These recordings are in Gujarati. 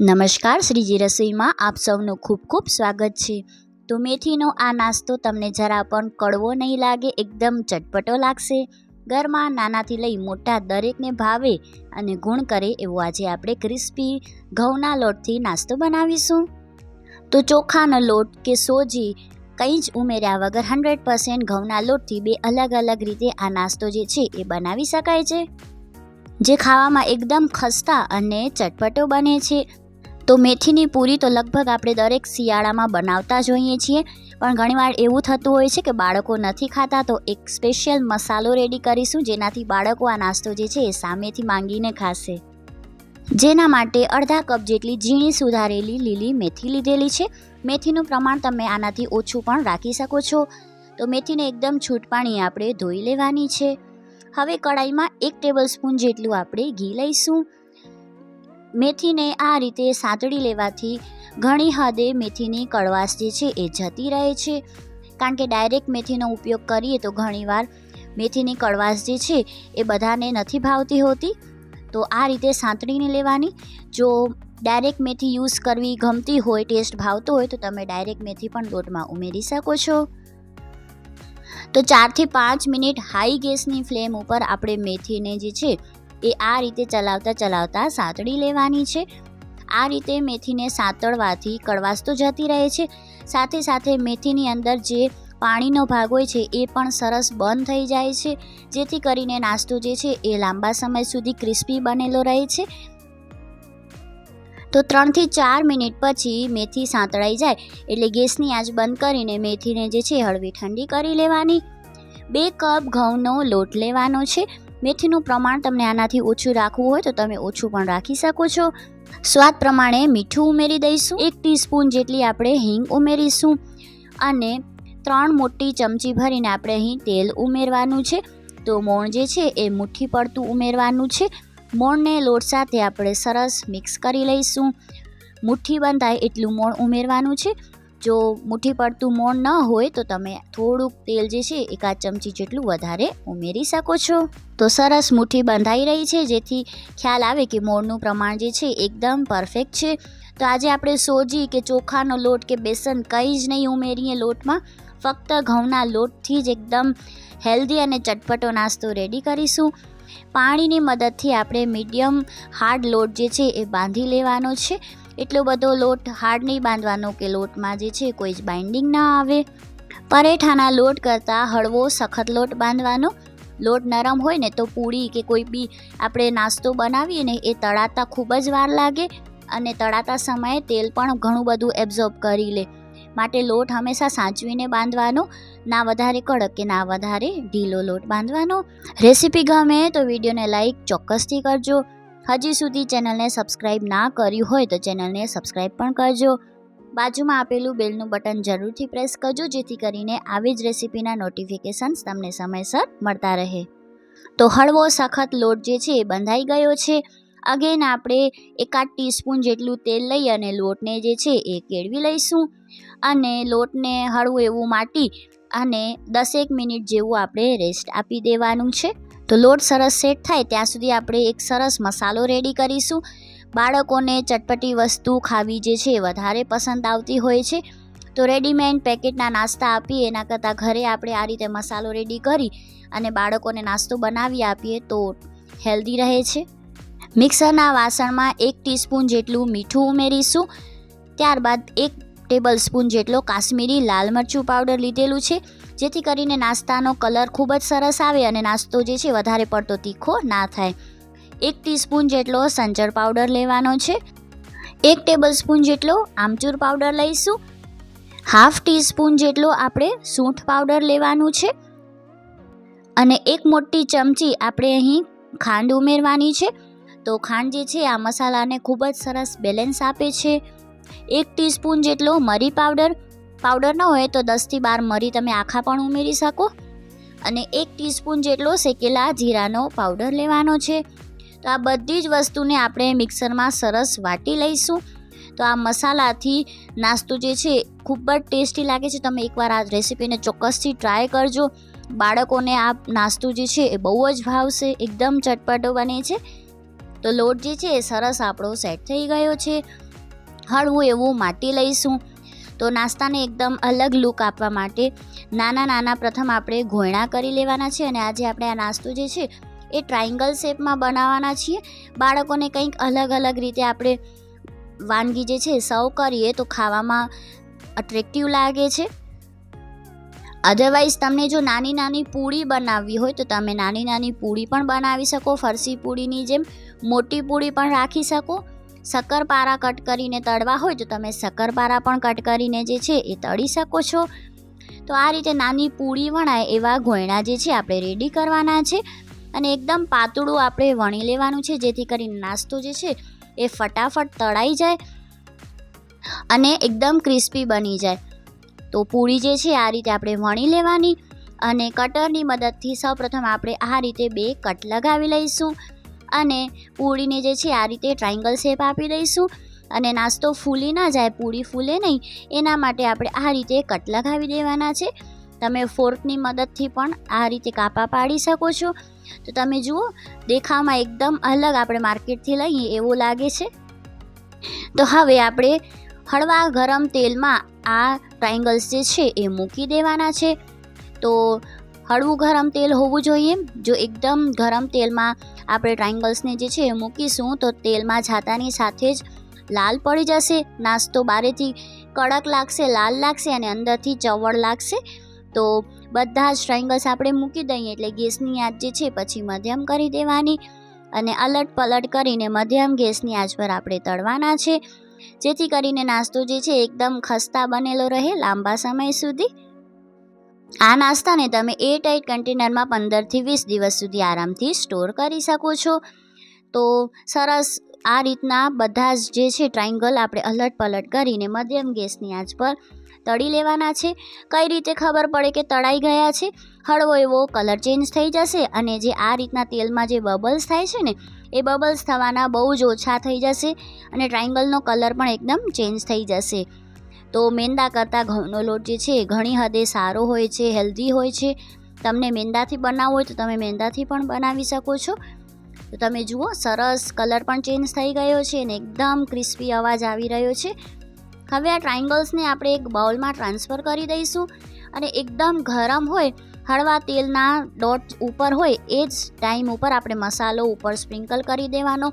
નમસ્કાર, શ્રીજી રસોઈમાં આપ સૌનું ખૂબ ખૂબ સ્વાગત છે. તો મેથીનો આ નાસ્તો તમને જરા પણ કડવો નહીં લાગે, એકદમ ચટપટો લાગશે. ઘરમાં નાનાથી લઈ મોટા દરેકને ભાવે અને ગુણ કરે એવો આજે આપણે ક્રિસ્પી ઘઉંના લોટથી નાસ્તો બનાવીશું. તો ચોખાનો લોટ કે સોજી કંઈ જ ઉમેર્યા વગર હંડ્રેડ પર્સન્ટ ઘઉંના લોટથી બે અલગ અલગ રીતે આ નાસ્તો જે છે એ બનાવી શકાય છે. જે ખાવામાં એકદમ ખસ્તા અને ચટપટો બને છે. તો મેથીની પૂરી તો લગભગ આપણે દરેક શિયાળામાં બનાવતા જોઈએ છીએ. પણ ઘણીવાર એવું થતું હોય છે કે બાળકો નથી ખાતા તો એક સ્પેશિયલ મસાલો રેડી કરીશું જેનાથી બાળકો આ નાસ્તો જે છે એ સામેથી માંગીને ખાશે. જેના માટે અડધા કપ જેટલી ઝીણી સુધારેલી લીલી મેથી લીધેલી છે. મેથીનું પ્રમાણ તમે આનાથી ઓછું પણ રાખી શકો છો. તો મેથીને એકદમ છૂટપાણી આપણે ધોઈ લેવાની છે. હવે કડાઈમાં એક ટેબલ સ્પૂન જેટલું આપણે ઘી લઈશું. મેથીને આ રીતે સાંતળી લેવાથી ઘણી હદે મેથીની કડવાશ જે છે એ જતી રહે છે. કારણ કે ડાયરેક્ટ મેથીનો ઉપયોગ કરીએ તો ઘણીવાર મેથીની કડવાશ જે છે એ બધાને નથી ભાવતી હોતી. તો આ રીતે સાંતળીને લેવાની. જો ડાયરેક્ટ મેથી યુઝ કરવી ગમતી હોય, ટેસ્ટ ભાવતો હોય, તો તમે ડાયરેક્ટ મેથી પણ લોટમાં ઉમેરી શકો છો. તો ચારથી પાંચ મિનિટ હાઈ ગેસની ફ્લેમ ઉપર આપણે મેથીને જે છે એ આ રીતે ચલાવતા ચલાવતા સાંતળી લેવાની છે. આ રીતે મેથીને સાંતળવાથી કડવાશ તો જતી રહે છે. સાથે સાથે મેથીની અંદર જે પાણીનો ભાગ હોય છે એ પણ સરસ બંધ થઈ જાય છે. જેથી કરીને નાસ્તો જે છે એ લાંબા સમય સુધી ક્રિસ્પી બનેલો રહે છે. તો ત્રણથી ચાર મિનિટ પછી મેથી સાંતળાઈ જાય એટલે ગેસની આંચ બંધ કરીને મેથીને જે છે હળવી ઠંડી કરી લેવાની. બે કપ ઘઉંનો લોટ લેવાનો છે. મેથીનું પ્રમાણ તમને આનાથી ઓછું રાખવું હોય તો તમે ઓછું પણ રાખી શકો છો. સ્વાદ પ્રમાણે મીઠું ઉમેરી દઈશું. એક ટીસ્પૂન જેટલી આપણે હિંગ ઉમેરીશું અને ત્રણ મોટી ચમચી ભરીને આપણે અહીં તેલ ઉમેરવાનું છે. તો મોણ જે છે એ મુઠ્ઠી પડતું ઉમેરવાનું છે. મોણને લોટ સાથે આપણે સરસ મિક્સ કરી લઈશું. મુઠ્ઠી બંધાય એટલું મોણ ઉમેરવાનું છે. જો મુઠ્ઠી પડતું મોણ ન હોય તો તમે થોડુંક તેલ જે છે એકાદ ચમચી જેટલું વધારે ઉમેરી શકો છો. તો સરસ મુઠ્ઠી બંધાઈ રહી છે, જેથી ખ્યાલ આવે કે મોળનું પ્રમાણ જે છે એકદમ પરફેક્ટ છે. તો આજે આપણે સોજી કે ચોખાનો લોટ કે બેસન કંઈ જ નહીં ઉમેરીએ લોટમાં, ફક્ત ઘઉંના લોટથી જ એકદમ હેલ્ધી અને ચટપટો નાસ્તો રેડી કરીશું. પાણીની મદદથી આપણે મીડિયમ હાર્ડ લોટ જે છે એ બાંધી લેવાનો છે. એટલો બધો લોટ હાર્ડ નહીં બાંધવાનો કે લોટમાં જે છે કોઈ જ બાઇન્ડિંગ ના આવે. પરેઠાના લોટ કરતાં હળવો, સખત લોટ બાંધવાનો. લોટ નરમ હોય ને તો પૂરી કે કોઈ બી આપણે નાસ્તો બનાવીએ ને એ તળાતા ખૂબ જ વાર લાગે અને તળાતા સમયે તેલ પણ ઘણું બધું એબ્ઝોર્બ કરી લે. માટે લોટ હંમેશા સાચવીને બાંધવાનો, ના વધારે કડક કે ના વધારે ઢીલો લોટ બાંધવાનો. રેસીપી ગમે તો વિડીયોને લાઈક ચોક્કસથી કરજો. હજી સુધી ચેનલને સબસ્ક્રાઈબ ના કર્યું હોય તો ચેનલને સબસ્ક્રાઈબ પણ કરજો. બાજુમાં આપેલું બેલનું બટન જરૂરથી પ્રેસ કરજો, જેથી કરીને આવી જ રેસીપીના નોટિફિકેશન્સ તમને સમયસર મળતા રહે. તો હળવો, સખત લોટ જે છે એ બંધાઈ ગયો છે. અગેન આપણે એકાદ ટીસ્પૂન જેટલું તેલ લઈ અને લોટને જે છે એ કેળવી લઈશું. અને લોટને હળવું એવું માટી અને દસેક મિનિટ જેવું આપણે રેસ્ટ આપી દેવાનું છે. તો લોટ સરસ સેટ થાય, ત્યાં સુધી આપણે એક સરસ મસાલો રેડી કરીશું. બાળકોને ચટપટી વસ્તુ ખાવી જે છે વધારે પસંદ આવતી હોય છે. તો રેડીમેડ પેકેટના નાસ્તા આપીએ, એના કરતાં ઘરે આપણે આ રીતે મસાલો રેડી કરી અને બાળકોને નાસ્તો બનાવી આપીએ તો હેલ્ધી રહે છે. મિક્સરના વાસણમાં એક ટીસ્પૂન જેટલું મીઠું ઉમેરીશું. ત્યારબાદ એક ટેબલ સ્પૂન જેટલો કાશ્મીરી લાલ મરચું પાવડર લીધેલું છે. જેથી કરીને નાસ્તાનો કલર ખૂબ જ સરસ આવે અને નાસ્તો જે છે વધારે પડતો તીખો ના થાય. એક ટીસ્પૂન જેટલો સંચર પાવડર લેવાનો છે. એક ટેબલ સ્પૂન જેટલો આમચૂર પાવડર લઈશું. હાફ ટીસ્પૂન જેટલો આપણે સૂંઠ પાવડર લેવાનું છે. અને એક મોટી ચમચી આપણે અહીં ખાંડ ઉમેરવાની છે. તો ખાંડ જે છે આ મસાલાને ખૂબ જ સરસ બેલેન્સ આપે છે. એક ટીસ્પૂન જેટલો મરી પાવડર પાવડર ન હોય તો દસથી બાર મરી તમે આખા પણ ઉમેરી શકો. અને એક ટીસ્પૂન જેટલો શેકેલા જીરાનો પાવડર લેવાનો છે. તો આ બધી જ વસ્તુને આપણે મિક્સરમાં સરસ વાટી લઈશું. તો આ મસાલાથી નાસ્તો જે છે, ખૂબ જ ટેસ્ટી લાગે છે. તમે એકવાર આ રેસીપીને ચોક્કસથી ટ્રાય કરજો. બાળકોને આ નાસ્તો જે છે, એ બહુ જ ભાવશે, એકદમ ચટપટો બને છે. તો લોટ જે છે, એ સરસ આપણો સેટ થઈ ગયો છે. હળવું એવું માટી લઈશું. તો નાસ્તાને એકદમ અલગ લુક આપવા માટે નાના નાના પ્રથમ આપણે ઘોયણા કરી લેવાના છે અને આજે આપણે આ નાસ્તો જે છે એ ટ્રાયંગલ શેપમાં બનાવવાના છીએ. બાળકોને કંઈક અલગ અલગ રીતે આપણે વાનગી જે છે સર્વ કરીએ તો ખાવામાં અટ્રેક્ટિવ લાગે છે. અધરવાઇઝ તમને જો નાની નાની પૂડી બનાવવી હોય તો તમે નાની નાની પૂડી પણ બનાવી શકો, ફરસી પૂરીની જેમ, મોટી પૂરી પણ રાખી શકો. શક્કરપારા કટ કરીને તળવા હોય, તો તમે શક્કરપારા પણ કટ કરીને જે છે એ તળી શકો છો. તો આ રીતે નાની પૂળી વણાય એવા ગોયણા જે છે આપણે રેડી કરવાના છે. અને એકદમ પાતળું આપણે વણી લેવાનું છે, જેથી કરીને નાસ્તો જે છે એ ફટાફટ તળાઈ જાય અને એકદમ ક્રિસ્પી બની જાય. તો પૂરી જે છે આ રીતે આપણે વણી લેવાની અને કટરની મદદથી સૌપ્રથમ આપણે આ રીતે બે કટ લગાવી લઈશું. અને પૂરીને જે છે, આ રીતે ટ્રાયંગલ શેપ આપી દઈશું. અને નાસ્તો ફૂલી ના જાય, પૂરી ફૂલે નહીં, એના માટે આપણે આ રીતે કટ લગાવી દેવાના છે. તમે ફોર્કની મદદથી પણ આ રીતે કાપા પાડી શકો છો. તો તમે જુઓ, દેખાવમાં એકદમ અલગ આપણે માર્કેટથી લઈએ એવું લાગે છે. તો હવે આપણે હળવા ગરમ તેલમાં આ ટ્રાયંગલ્સ જે છે, એ મૂકી દેવાના છે. તો હળવું ગરમ તેલ હોવું જોઈએ. જો એકદમ ગરમ તેલમાં આપણે ટ્રાયંગલ્સને જે છે એ મૂકીશું તો તેલમાં જાતાની સાથે જ લાલ પડી જશે. નાસ્તો બારેથી કડક લાગશે, લાલ લાગશે અને અંદરથી ચવળ લાગશે. તો બધા જ ટ્રાયંગલ્સ આપણે મૂકી દઈએ એટલે ગેસની આંચ જે છે પછી મધ્યમ કરી દેવાની અને અલટ પલટ કરીને મધ્યમ ગેસની આંચ પર આપણે તળવાના છે. જેથી કરીને નાસ્તો જે છે એકદમ ખસ્તા બનેલો રહે લાંબા સમય સુધી. આ નાસ્તાને તમે એ ટાઈટ કન્ટેનરમાં પંદરથી વીસ દિવસ સુધી આરામથી સ્ટોર કરી શકો છો. તો સરસ આ રીતના બધા જ જે છે ટ્રાયંગલ આપણે અલટ પલટ કરીને મધ્યમ ગેસની આંચ પર તળી લેવાના છે. કઈ રીતે ખબર પડે કે તળાઈ ગયા છે? હળવો એવો કલર ચેન્જ થઈ જશે અને જે આ રીતના તેલમાં જે બબલ્સ થાય છે ને, એ બબલ્સ થવાના બહુ જ ઓછા થઈ જશે અને ટ્રાયંગલનો કલર પણ એકદમ ચેન્જ થઈ જશે. તો મેંદા કરતાં ઘઉંનો લોટ જે છે ઘણી હદે સારો હોય છે, હેલ્ધી હોય છે. તમને મેંદાથી બનાવવો હોય તો તમે મેંદાથી પણ બનાવી શકો છો. તો તમે જુઓ, સરસ કલર પણ ચેન્જ થઈ ગયો છે અને એકદમ ક્રિસ્પી અવાજ આવી રહ્યો છે. હવે આ ટ્રાયંગલ્સને આપણે એક બાઉલમાં ટ્રાન્સફર કરી દઈશું અને એકદમ ગરમ હોય, હળવા તેલના ડોટ ઉપર હોય, એ જ ટાઈમ ઉપર આપણે મસાલો ઉપર સ્પ્રિંકલ કરી દેવાનો.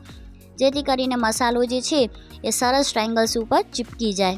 જેથી કરીને મસાલો જે છે એ સરસ ટ્રાયંગલ્સ ઉપર ચીપકી જાય.